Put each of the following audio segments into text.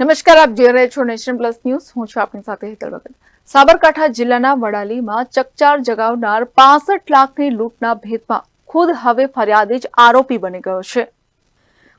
નમસ્કાર, આપ જોઈ રહ્યા છો નેશન પ્લસ ન્યૂઝ. હું છું આપની સાથે હેતલ ભગત. સાબરકાંઠા જિલ્લાના વડાલીમાં ચકચાર જગાવનાર પાસઠ લાખની લૂંટના ભેદમાં ખુદ હવે ફરિયાદી જ આરોપી બની ગયો છે.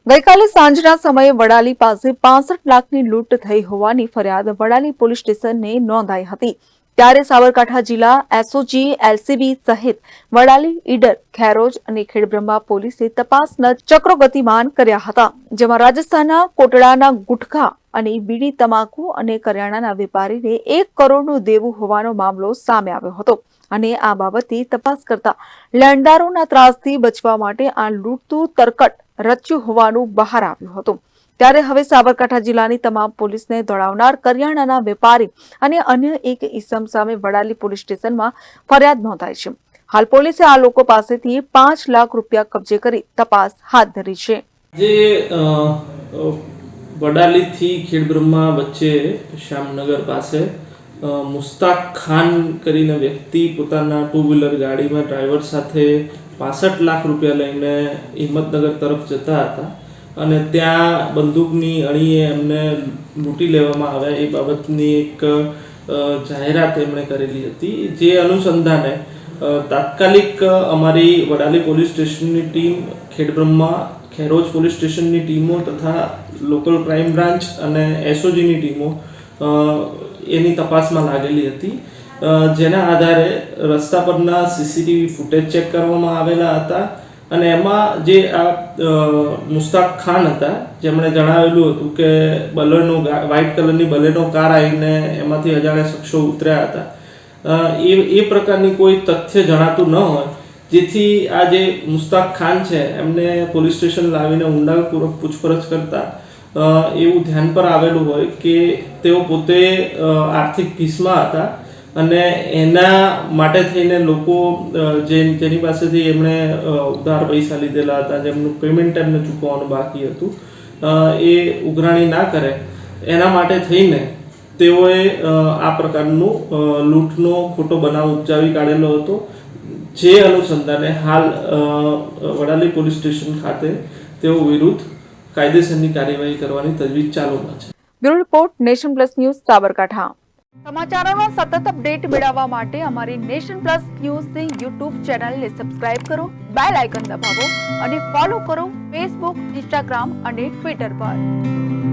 ગઈકાલે સાંજના સમયે વડાલી પાસે પાસઠ લાખની લૂંટ થઈ હોવાની ફરિયાદ વડાલી પોલીસ સ્ટેશનને નોંધાઈ હતી. ત્યારે સાબરકાંઠા જિલ્લા એસઓજી એલસીબી સહિત વડાલી, ઈડર, ખેરોજ અને ખેડબ્રહ્મા પોલીસે તપાસના ચક્રો ગતિમાન કર્યા હતા, જેમાં રાજસ્થાનના કોટડાના ગુટખા અને બીડી, તમાકુ અને કરિયાણાના વેપારીને એક કરોડનું દેવું હોવાનો મામલો સામે આવ્યો હતો. અને આ બાબતે તપાસ કરતા લેણદારોના ત્રાસથી બચવા માટે આ લૂંટતું તરકટ રચ્યું હોવાનું બહાર આવ્યું હતું. ત્યારે હવે સાબરકાંઠા જિલ્લાની તમામ પોલીસને દોડાવનાર કરિયાણાના વેપારી અને અન્ય એક ઈસમ સામે વડાલી પોલીસ સ્ટેશનમાં ફરિયાદ નોંધાઈ છે. હાલ પોલીસે આ લોકો પાસેથી પાંચ લાખ રૂપિયા કબજે કરી તપાસ હાથ ધરી છે. જે વડાલીથી ખેડબ્રહ્મા વચ્ચે શ્યામનગર પાસે મુસ્તાક ખાન કરીને વ્યક્તિ પોતાના ટુ વ્હીલર ગાડીમાં ડ્રાઈવર સાથે પાસઠ લાખ રૂપિયા લઈને હિંમતનગર તરફ જતા હતા અને ત્યાં બંદૂકની અણીએ એમને લૂંટી લેવામાં આવ્યા. એ બાબતની એક જાહેરાત એમણે કરેલી હતી. જે અનુસંધાને તાત્કાલિક અમારી વડાલી પોલીસ સ્ટેશનની ટીમ ખેડબ્રહ્મા ખેરોજ પોલીસ સ્ટેશનની ટીમો તથા લોકલ ક્રાઇમ બ્રાન્ચ અને એસઓજીની ટીમો એની તપાસમાં લાગેલી હતી. જેના આધારે રસ્તા પરના સીસીટીવી ફૂટેજ ચેક કરવામાં આવેલા હતા અને એમાં જે આ મુસ્તાક ખાન હતા, જેમણે જણાવેલું હતું કે બલેનો વ્હાઇટ કલરની બલેનો કાર આવીને એમાંથી અજાણ્યા શખ્સો ઉતર્યા હતા. એ એ પ્રકારની કોઈ તથ્ય જણાતું ન હોય. જેથી આ જે મુસ્તાક ખાન છે, એમને પોલીસ સ્ટેશન લાવીને ઊંડાણપૂર્વક પૂછપરછ કરતા એવું ધ્યાન પર આવેલું હોય કે તેઓ પોતે આર્થિક ભીસમાં હતા અને એના માટે થઈને લોકો જે જેની પાસેથી એમણે ઉધાર પૈસા લીધેલા હતા જેમનું પેમેન્ટ એમને ચૂકવવાનું બાકી હતું એ ઉઘરાણી ના કરે. એના માટે થઈને તેઓએ આ પ્રકારનું લૂંટનો ખોટો બનાવ ઉપજાવી કાઢેલો હતો. જે અનુસંધાને હાલ વડાલી પોલીસ સ્ટેશન ખાતે તેઓ વિરુદ્ધ કાયદેસરની કાર્યવાહી કરવાની તજવીજ ચાલુમાં છે. Bureau report nation plus news Sabarkantha. સમાચારોમાં સતત અપડેટ મેળવવા માટે અમારી નેશન પ્લસ ન્યૂઝની યુટ્યુબ ચેનલને સબસ્ક્રાઇબ કરો બેલ આઇકન દબાવો અને ફોલો કરો ફેસબુક ઇન્સ્ટાગ્રામ અને ટ્વિટર પર.